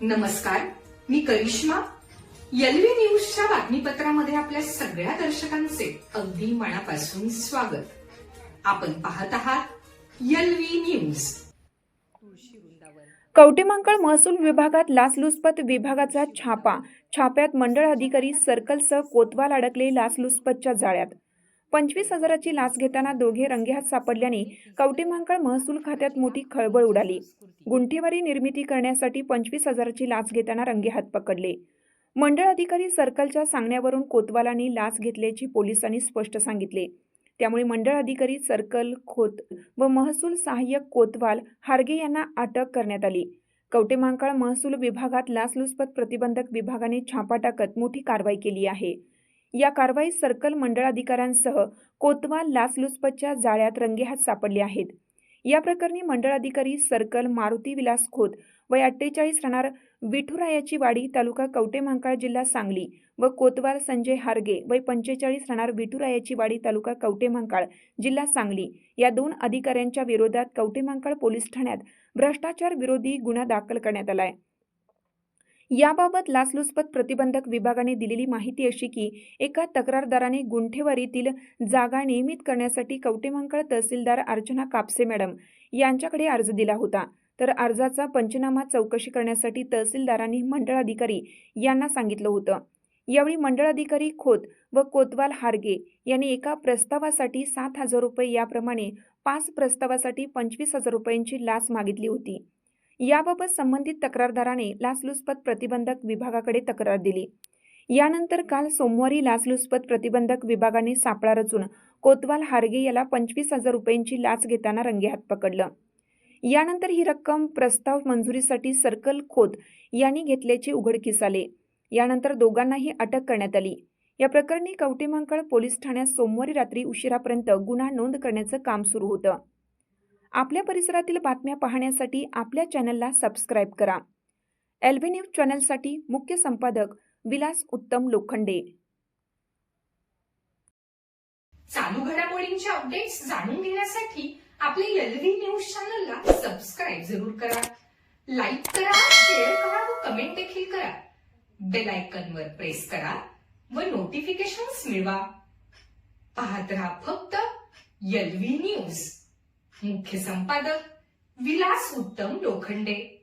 नमस्कार मी करिश्मा. यलवी न्यूजच्या बातमीपत्रामध्ये आपल्या सगळ्या दर्शकांचे अगदी मनापासून स्वागत. आपण पाहत आहात यलवी न्यूज. कवटेमांकळ महसूल विभागात लाचलुचपत विभागाचा छापा. छाप्यात मंडळ अधिकारी सर्कलसह कोतवाल अडकले लाचलुचपतच्या जाळ्यात. पंचवीस हजाराची लाच घेताना दोघे रंगेहात सापडल्याने कवटेमांकळ महसूल खात्यात मोठी खळबळ उडाली. गुंठेवारी निर्मिती करण्यासाठी पंचवीस हजाराची लाच घेताना रंगेहात पकडले. मंडळ अधिकारी सर्कलच्या सांगण्यावरून कोतवालांनी लाच घेतल्याची पोलिसांनी स्पष्ट सांगितले. त्यामुळे मंडळ अधिकारी सर्कल खोत व महसूल सहाय्यक कोतवाल हार्गे यांना अटक करण्यात आली. कवटेमांकाळ महसूल विभागात लाचलुचपत प्रतिबंधक विभागाने छापा टाकत मोठी कारवाई केली आहे. या कारवाईत सर्कल मंडळाधिकाऱ्यांसह कोतवाल लाचलुचपतच्या जाळ्यात रंगेहात सापडले आहेत. या प्रकरणी मंडळ अधिकारी सर्कल मारुती विलास खोत वय अठ्ठेचाळीस राहणार विठुरायाची वाडी तालुका कवटेमांकाळ जिल्हा सांगली व कोतवाल संजय हार्गे वय पंचेचाळीस राहणार विठुरायाची वाडी तालुका कवटेमांकाळ जिल्हा सांगली या दोन अधिकाऱ्यांच्या विरोधात कवटेमांकाळ पोलीस ठाण्यात भ्रष्टाचार विरोधी गुन्हा दाखल करण्यात आलाय. याबाबत लाचलुचपत प्रतिबंधक विभागाने दिलेली माहिती अशी की एका तक्रारदाराने गुंठेवारीतील जागा नियमित करण्यासाठी कवटेमंकळ तहसीलदार अर्चना कापसे मॅडम यांच्याकडे अर्ज दिला होता. तर अर्जाचा पंचनामा चौकशी करण्यासाठी तहसीलदारांनी मंडळ अधिकारी यांना सांगितलं होतं. यावेळी मंडळ अधिकारी खोत व कोतवाल हार्गे यांनी एका प्रस्तावासाठी सात हजार रुपये याप्रमाणे पाच प्रस्तावासाठी पंचवीस हजार रुपयांची लाच मागितली होती. याबाबत संबंधित तक्रारदाराने लाचलुचपत प्रतिबंधक विभागाकडे तक्रार दिली. यानंतर काल सोमवारी लाचलुचपत प्रतिबंधक विभागाने सापळा रचून कोतवाल हार्गे याला पंचवीस हजार रुपयांची लाच घेताना रंगेहात पकडलं. यानंतर ही रक्कम प्रस्ताव मंजुरीसाठी सर्कल खोत यांनी घेतल्याचे उघडकीस आले यानंतर दोघांनाही अटक करण्यात आली. या प्रकरणी कवटेमांकळ पोलीस ठाण्यात सोमवारी रात्री उशिरापर्यंत गुन्हा नोंद करण्याचं काम सुरू होतं. आपल्या परिसरातील बातम्या पाहण्यासाठी आपल्या चॅनलला सबस्क्राईब करा. एल्बी न्यूज चॅनलसाठी मुख्य संपादक विलास उत्तम लोखंडे. चालू घडामोडींचे अपडेट्स जाणून घेण्यासाठी आपल्या एलव्ही न्यूज चॅनलला सबस्क्राईब जरूर करा. लाईक करा शेअर करा व कमेंट देखील करा. बेल आयकॉनवर प्रेस करा व नोटिफिकेशन्स मिळवा. पाहत राहा फक्त एलव्ही न्यूज. मुख्य संपादक विलास उत्तम लोखंडे.